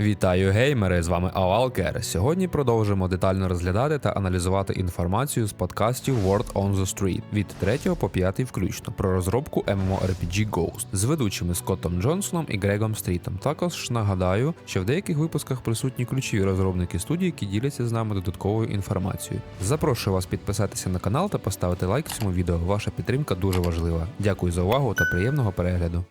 Вітаю геймери! З вами Авалкер. Сьогодні продовжимо детально розглядати та аналізувати інформацію з подкастів Word on the Street від 3 по 5 включно про розробку MMORPG Ghost з ведучими Скоттом Джонсоном і Грегом Стрітом. Також нагадаю, що в деяких випусках присутні ключові розробники студії, які діляться з нами додатковою інформацією. Запрошую вас підписатися на канал та поставити лайк цьому відео. Ваша підтримка дуже важлива. Дякую за увагу та приємного перегляду.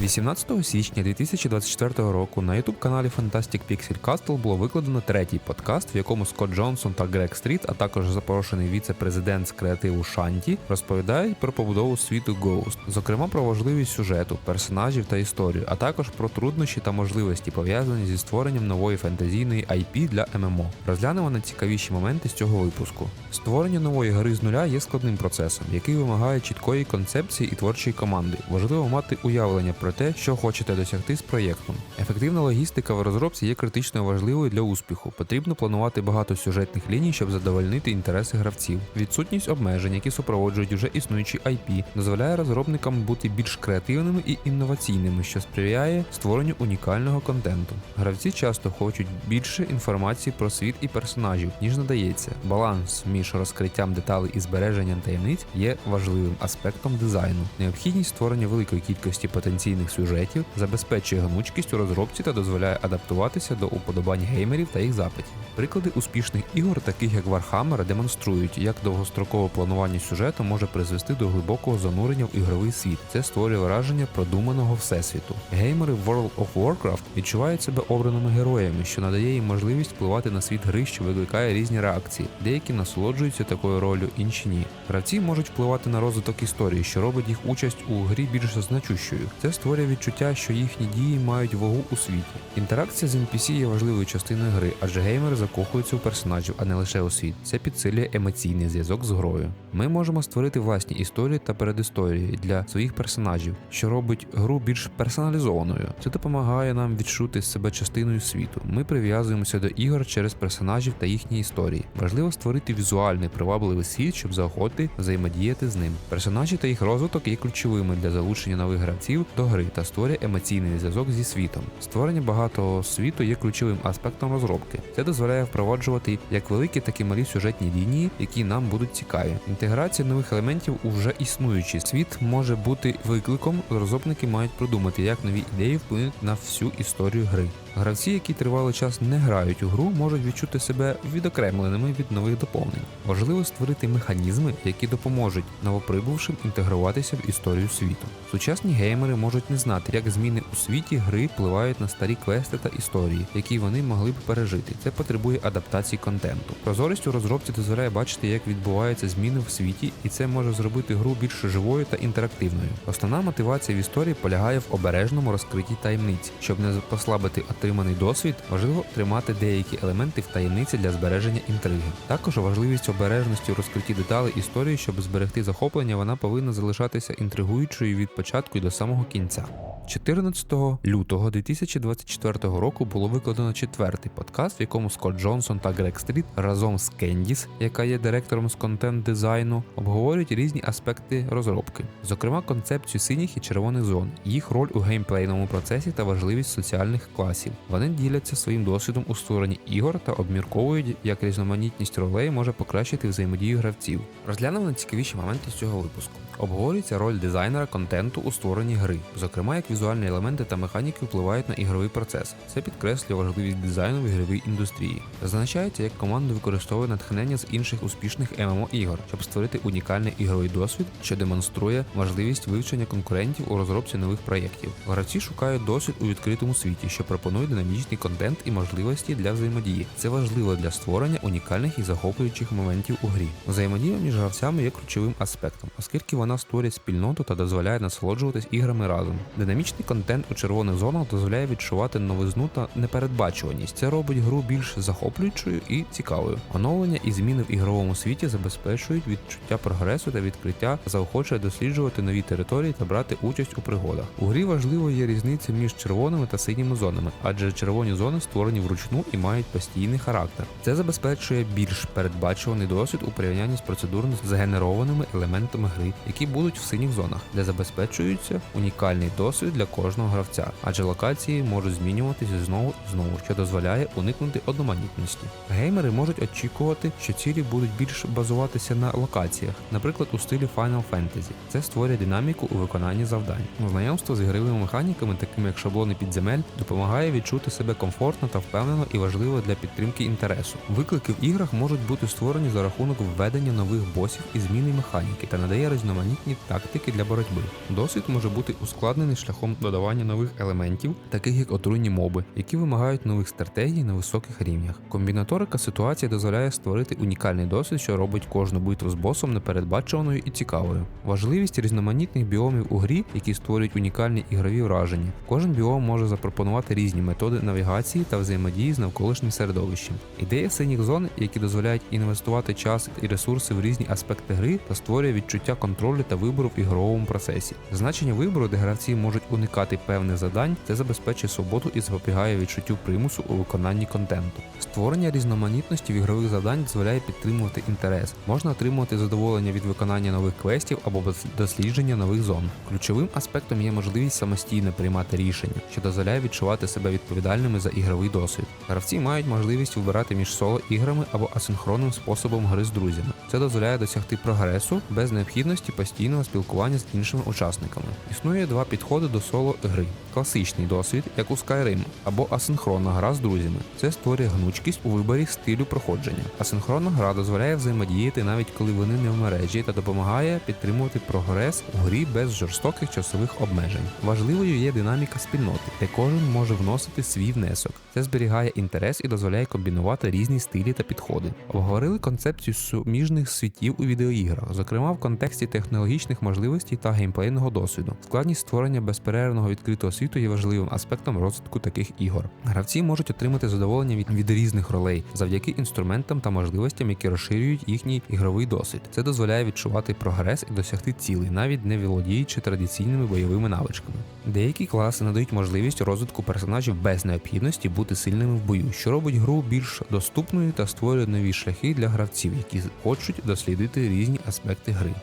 18 січня 2024 року на youtube каналі Fantastic Pixel Castle було викладено третій подкаст, в якому Скотт Джонсон та Грег Стріт, а також запрошений віце-президент з креативу Шанті, розповідають про побудову світу Ghost, зокрема про важливість сюжету, персонажів та історію, а також про труднощі та можливості пов'язані зі створенням нової фентезійної IP для ММО. Розглянемо найцікавіші моменти з цього випуску. Створення нової гри з нуля є складним процесом, який вимагає чіткої концепції і творчої команди. Важливо мати уявлення про те, що хочете досягти з проєктом. Ефективна логістика в розробці є критично важливою для успіху. Потрібно планувати багато сюжетних ліній, щоб задовольнити інтереси гравців. Відсутність обмежень, які супроводжують вже існуючі IP, дозволяє розробникам бути більш креативними і інноваційними, що сприяє створенню унікального контенту. Гравці часто хочуть більше інформації про світ і персонажів, ніж надається. Баланс між розкриттям деталей і збереженням таємниць є важливим аспектом дизайну. Необхідність створення великої кількості потенційних сюжетів забезпечує гнучкість у розробці та дозволяє адаптуватися до уподобань геймерів та їх запитів. Приклади успішних ігор, таких як Warhammer, демонструють, як довгострокове планування сюжету може призвести до глибокого занурення в ігровий світ. Це створює враження продуманого всесвіту. Геймери World of Warcraft відчувають себе обраними героями, що надає їм можливість впливати на світ гри, що викликає різні реакції. Деякі насолоджуються такою ролью, інші ні. Гравці можуть впливати на розвиток історії, що робить їх участь у грі більш значущою. Це створює відчуття, що їхні дії мають вагу у світі. Інтеракція з NPC є важливою частиною гри, адже геймери закохуються у персонажів, а не лише у світ. Це підсилює емоційний зв'язок з грою. Ми можемо створити власні історії та передісторії для своїх персонажів, що робить гру більш персоналізованою. Це допомагає нам відчути себе частиною світу. Ми прив'язуємося до ігор через персонажів та їхні історії. Важливо створити візуальний привабливий світ, щоб заохотити взаємодіяти з ним. Персонажі та їх розвиток є ключовими для залучення нових гравців до гри та створює емоційний зв'язок зі світом. Створення багатого світу є ключовим аспектом розробки. Це дозволяє впроваджувати як великі, так і малі сюжетні лінії, які нам будуть цікаві. Інтеграція нових елементів у вже існуючий світ може бути викликом. Розробники мають продумати, як нові ідеї вплинуть на всю історію гри. Гравці, які тривалий час не грають у гру, можуть відчути себе відокремленими від нових доповнень. Важливо створити механізми, які допоможуть новоприбувшим інтегруватися в історію світу. Сучасні геймери можуть не знати, як зміни у світі гри впливають на старі квести та історії, які вони могли б пережити. Це потребує адаптації контенту. Прозорість у розробці дозволяє бачити, як відбуваються зміни в світі, і це може зробити гру більш живою та інтерактивною. Основна мотивація в історії полягає в обережному розкритті таємниць, щоб не послабити отриманий досвід, важливо тримати деякі елементи в таємниці для збереження інтриги. Також важливість обережності у розкритті деталей історії, щоб зберегти захоплення, вона повинна залишатися інтригуючою від початку і до самого кінця. 14 лютого 2024 року було викладено четвертий подкаст, в якому Скотт Джонсон та Грег Стріт разом з Кендіс, яка є директором з контент дизайну, обговорюють різні аспекти розробки, зокрема концепцію синіх і червоних зон, їх роль у геймплейному процесі та важливість соціальних класів. Вони діляться своїм досвідом у створенні ігор та обмірковують, як різноманітність ролей може покращити взаємодію гравців. Розглянемо найцікавіші моменти з цього випуску. Обговорюється роль дизайнера контенту у створенні гри, зокрема як візуальні елементи та механіки впливають на ігровий процес. Це підкреслює важливість дизайну в ігровій індустрії. Зазначається, як команда використовує натхнення з інших успішних ММО ігор, щоб створити унікальний ігровий досвід, що демонструє важливість вивчення конкурентів у розробці нових проєктів. Гравці шукають досвід у відкритому світі, що пропонує динамічний контент і можливості для взаємодії. Це важливо для створення унікальних і захоплюючих моментів у грі. Взаємодія між гравцями є ключовим аспектом, оскільки вона створює спільноту та дозволяє насолоджуватись іграми разом. Динамічний контент у червоних зонах дозволяє відчувати новизну та непередбачуваність. Це робить гру більш захоплюючою і цікавою. Оновлення і зміни в ігровому світі забезпечують відчуття прогресу та відкриття, заохочує досліджувати нові території та брати участь у пригодах. У грі важливо є різниця між червоними та синіми зонами, адже червоні зони створені вручну і мають постійний характер. Це забезпечує більш передбачуваний досвід у порівнянні з процедурно згенерованими елементами гри, які будуть в синіх зонах, де забезпечується унікальний досвід для кожного гравця, адже локації можуть змінюватися знову і знову, що дозволяє уникнути одноманітності. Геймери можуть очікувати, що цілі будуть більш базуватися на локаціях, наприклад, у стилі Final Fantasy. Це створює динаміку у виконанні завдань. Знайомство з ігровими механіками, такими як шаблони підземель, допомагає відчути себе комфортно та впевнено і важливо для підтримки інтересу. Виклики в іграх можуть бути створені за рахунок введення нових босів і зміни механіки та надає різноманітні тактики для боротьби. Досвід може бути ускладнений шляхом додавання нових елементів, таких як отруйні моби, які вимагають нових стратегій на високих рівнях. Комбінаторика ситуації дозволяє створити унікальний досвід, що робить кожну битву з босом непередбачуваною і цікавою. Важливість різноманітних біомів у грі, які створюють унікальні ігрові враження. Кожен біом може запропонувати різні методи навігації та взаємодії з навколишнім середовищем. Ідея синіх зон, які дозволяють інвестувати час і ресурси в різні аспекти гри та створює відчуття контролю та вибору в ігровому процесі. Значення вибору, де гравці можуть уникати певних завдань, це забезпечує свободу і запобігає відчуттю примусу у виконанні контенту. Створення різноманітності в ігрових завдань дозволяє підтримувати інтерес. Можна отримувати задоволення від виконання нових квестів або дослідження нових зон. Ключовим аспектом є можливість самостійно приймати рішення, що дозволяє відчувати себе відповідальними за ігровий досвід. Гравці мають можливість вибирати між соло іграми або асинхронним способом гри з друзями. Це дозволяє досягти прогресу без необхідності постійного спілкування з іншими учасниками. Існує два підходи до соло гри: класичний досвід, як у Skyrim, або асинхронна гра з друзями. Це створює гнучкість у виборі стилю проходження. Асинхронна гра дозволяє взаємодіяти навіть коли вони не в мережі та допомагає підтримувати прогрес у грі без жорстоких часових обмежень. Важливою є динаміка спільноти, де кожен може вносити свій внесок. Це зберігає інтерес і дозволяє комбінувати різні стилі та підходи. Обговорили концепцію суміжних світів у відеоіграх, зокрема в контексті технологічних можливостей та геймплейного досвіду. Складність створення безперервного відкритого світу є важливим аспектом розвитку таких ігор. Гравці можуть отримати задоволення від, від різних ролей завдяки інструментам та можливостям, які розширюють їхній ігровий досвід. Це дозволяє відчувати прогрес і досягти цілей, навіть не володіючи традиційними бойовими навичками. Деякі класи надають можливість розвитку персонажів без необхідності бути сильними в бою, що робить гру більш доступною та створює нові шляхи для гравців, які хочуть дослідити різні аспекти гри.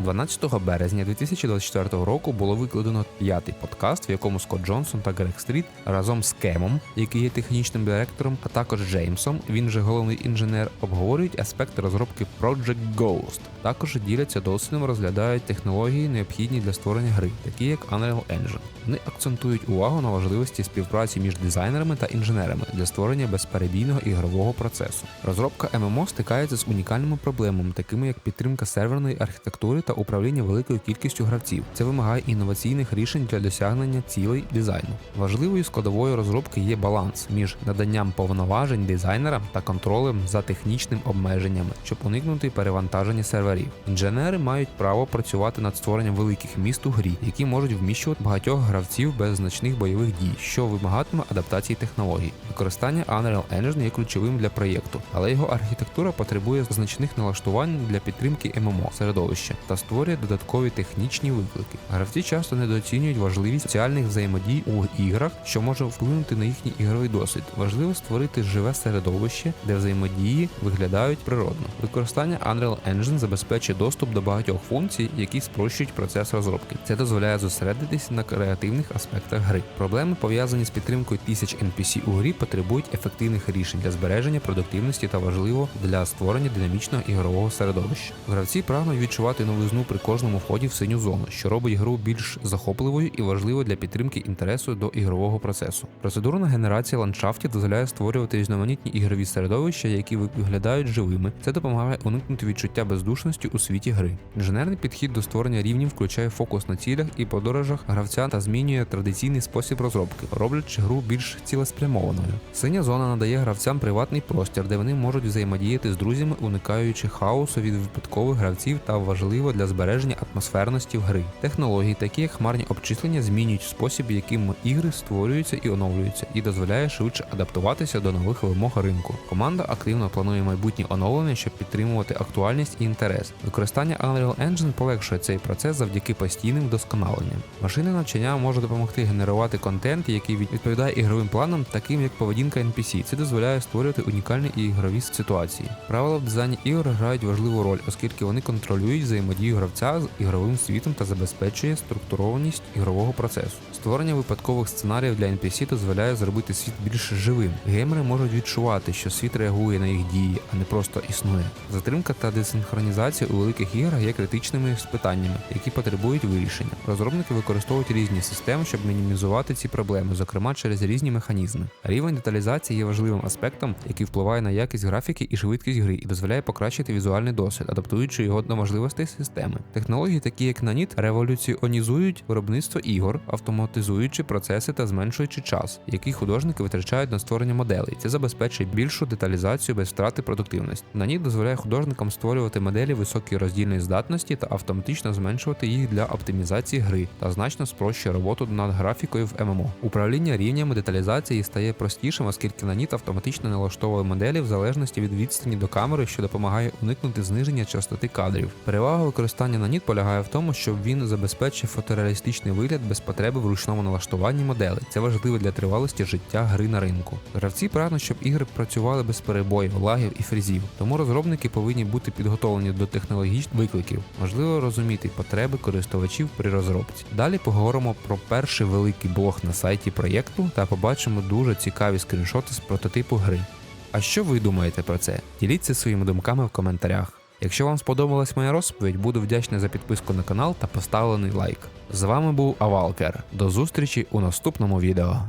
12 березня 2024 року було викладено п'ятий подкаст, в якому Скотт Джонсон та Грег Стріт разом з Кемом, який є технічним директором, а також Джеймсом, він же головний інженер, обговорюють аспекти розробки Project Ghost. Також діляться досвідом, розглядають технології, необхідні для створення гри, такі як Unreal Engine. Вони акцентують увагу на важливості співпраці між дизайнерами та інженерами для створення безперебійного ігрового процесу. Розробка ММО стикається з унікальними проблемами, такими як підтримка серверної архітектури та управління великою кількістю гравців. Це вимагає інноваційних рішень для досягнення цілей дизайну. Важливою складовою розробки є баланс між наданням повноважень дизайнерам та контролем за технічним обмеженнями, щоб уникнути перевантаження серверів. Інженери мають право працювати над створенням великих міст у грі, які можуть вміщувати багатьох гравців без значних бойових дій, що вимагатиме адаптації технологій. Використання Unreal Engine є ключовим для проєкту, але його архітектура потребує значних налаштувань для підтримки ММО середовища та створює додаткові технічні виклики. Гравці часто недооцінюють важливість соціальних взаємодій у іграх, що може вплинути на їхній ігровий досвід. Важливо створити живе середовище, де взаємодії виглядають природно. Використання Unreal Engine забезпечує доступ до багатьох функцій, які спрощують процес розробки. Це дозволяє зосередитися на креативних аспектах гри. Проблеми пов'язані з підтримкою тисяч NPC у грі потребують ефективних рішень для збереження продуктивності та важливо для створення динамічного ігрового середовища. Гравці прагнуть відчувати новизну при кожному вході в синю зону, що робить гру більш захопливою і важливою для підтримки інтересу до ігрового процесу. Процедурна генерація ландшафтів дозволяє створювати різноманітні ігрові середовища, які виглядають живими. Це допомагає уникнути відчуття бездушності у світі гри. Інженерний підхід до створення рівнів включає фокус на цілях і подорожах гравця та змінює традиційний спосіб розробки, роблячи гру більш цілеспрямованою. Синя зона надає гравцям приватний простір, де вони можуть взаємодіяти з друзями, уникаючи хаосу від випадкових гравців та важливо для збереження атмосферності в гри. Технології, такі як хмарні обчислення, змінюють спосіб, яким ігри створюються і оновлюються, і дозволяє швидше адаптуватися до нових вимог ринку. Команда активно планує майбутні оновлення, щоб підтримувати актуальність і інтерес. Використання Unreal Engine полегшує цей процес завдяки постійним вдосконаленням. Машини навчання може допомогти генерувати контент, який відповідає ігровим планам, таким як поведінка NPC. Це дозволяє створювати унікальні і ігрові ситуації. Правила в дизайні ігор грають важливу роль, оскільки вони контролюють взаємодію гравця з ігровим світом та забезпечує структурованість ігрового процесу. Створення випадкових сценаріїв для NPC дозволяє зробити світ більш живим. Геймери можуть відчувати, що світ реагує на їх дії, а не просто існує. Затримка та десинхронізація у великих іграх є критичними питаннями, які потребують вирішення. Розробники використовують різні системи, щоб мінімізувати ці проблеми, зокрема через різні механізми. Рівень деталізації є важливим аспектом, який впливає на якість графіки і швидкість гри, і дозволяє покращити візуальний досвід, адаптуючи його до можливостей системи. Технології, такі як Nanit, революціонізують виробництво ігор, автоматизуючи процеси та зменшуючи час, який художники витрачають на створення моделей. Це забезпечує більшу деталізацію без втрати продуктивності. Nanit дозволяє художникам створювати моделі високої роздільної здатності та автоматично зменшувати їх для оптимізації гри та значно спрощує роботу над графікою в ММО. Управління рівнями деталізації стає простішим, оскільки Nanit автоматично налаштовує моделі в залежності від відстані до камери, що допомагає уникнути зниження частоти кадрів. Перевага використання Nanit полягає в тому, що він забезпечує фотореалістичний вигляд без потреби в ручному налаштуванні моделей. Це важливо для тривалості життя гри на ринку. Гравці прагнуть, щоб ігри працювали без перебоїв, лагів і фрізів. Тому розробники повинні бути підготовлені до технологічних викликів. Важливо розуміти потреби користувачів при розробці. Далі поговоримо про перший великий блог на сайті проєкту та побачимо дуже цікаві скріншоти з прототипу гри. А що ви думаєте про це? Діліться своїми думками в коментарях. Якщо вам сподобалась моя розповідь, буду вдячний за підписку на канал та поставлений лайк. З вами був Авалкер. До зустрічі у наступному відео.